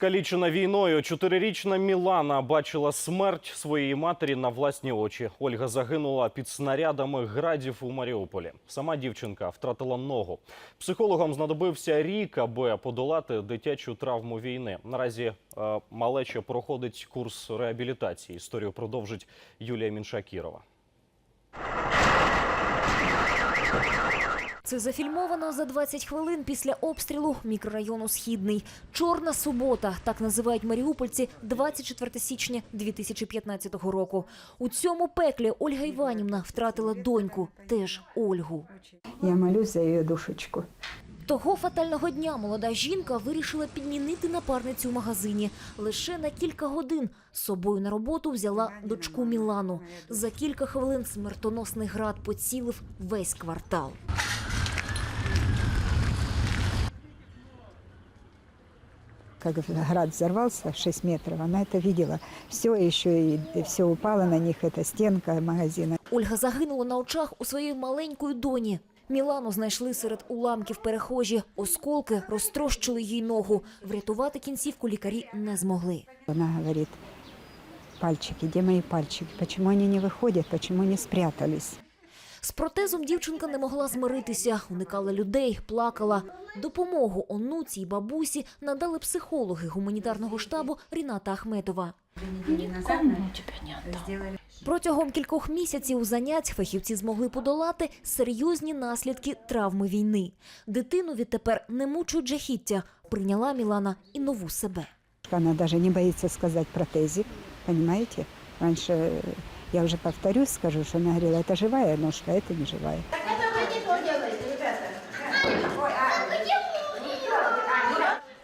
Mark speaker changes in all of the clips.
Speaker 1: Скалічена війною, чотирирічна Мілана бачила смерть своєї матері на власні очі. Ольга загинула під снарядами градів у Маріуполі. Сама дівчинка втратила ногу. Психологам знадобився рік, аби подолати дитячу травму війни. Наразі е, малеча проходить курс реабілітації. Історію продовжить Юлія Міншакірова.
Speaker 2: Це зафільмовано за 20 хвилин після обстрілу мікрорайону Східний. Чорна субота, так називають маріупольці 24 січня 2015 року. У цьому пеклі Ольга Іванівна втратила доньку, теж Ольгу.
Speaker 3: Я молюсь за ее душечку.
Speaker 2: Того фатального дня молода жінка вирішила підмінити напарницю в магазині. Лише на кілька годин з собою на роботу взяла дочку Мілану. За кілька хвилин смертоносний град поцілив весь квартал.
Speaker 3: Как град взорвался 6 метров, она это видела. Все еще и все упало на них, это стенка магазина.
Speaker 2: Ольга загинула на очах у своєї маленької доні. Мілану знайшли серед уламків перехожі. Осколки розтрощили їй ногу. Врятувати кінцівку лікарі не змогли.
Speaker 3: Она говорит, пальчики, где мои пальчики? Почему они не выходят? Почему не спрятались?
Speaker 2: З протезом дівчинка не могла змиритися, уникала людей, плакала. Допомогу онуці й бабусі надали психологи гуманітарного штабу Ріната Ахметова. Протягом кількох місяців занять фахівці змогли подолати серйозні наслідки травми війни. Дитину відтепер не мучують жахіття. Прийняла Мілана і нову себе.
Speaker 3: Она даже не боится сказать протезик, понимаете? Раньше, э, я уже повторюсь, скажу, что она говорила, это живая ножка, а это не живая.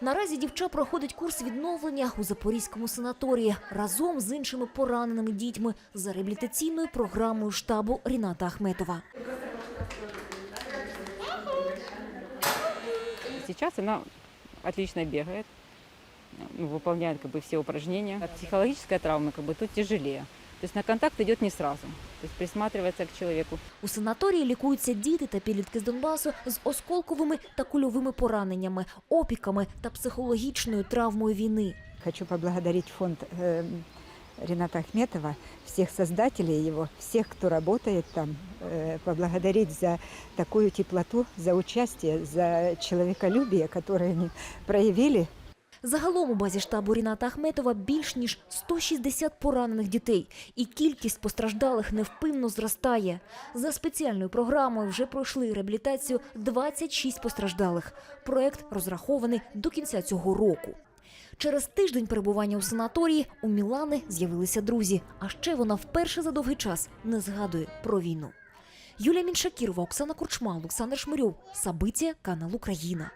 Speaker 2: Наразі дівча проходить курс відновлення у Запорізькому санаторії разом з іншими пораненими дітьми за реабілітаційною програмою штабу Ріната Ахметова.
Speaker 4: Сейчас она отлично бегает, ну, выполняет как бы все упражнения. От психологической травмы как бы тут тяжелее. То есть на контакт идет не сразу. То есть присматривается к человеку.
Speaker 2: У санаторії лікуються діти та підлітки з Донбасу з осколковими та кульовими пораненнями, опіками та психологічною травмою війни.
Speaker 3: Хочу поблагодарить фонд э, Рената Ахметова, всех создателей его, всех, кто работает там, э, поблагодарить за такую теплоту, за участие, за человеколюбие, которое они проявили
Speaker 2: Загалом у базі штабу Ріната Ахметова більш ніж 160 поранених дітей, і кількість постраждалих невпинно зростає. За спеціальною програмою вже пройшли реабілітацію 26 постраждалих. Проект розрахований до кінця цього року. Через тиждень перебування у санаторії у Мілани з'явилися друзі. А ще вона вперше за довгий час не згадує про війну. Юлія Міншакірова, Оксана Курчма, Олександр Шмирьов. Сабиття, канал Україна.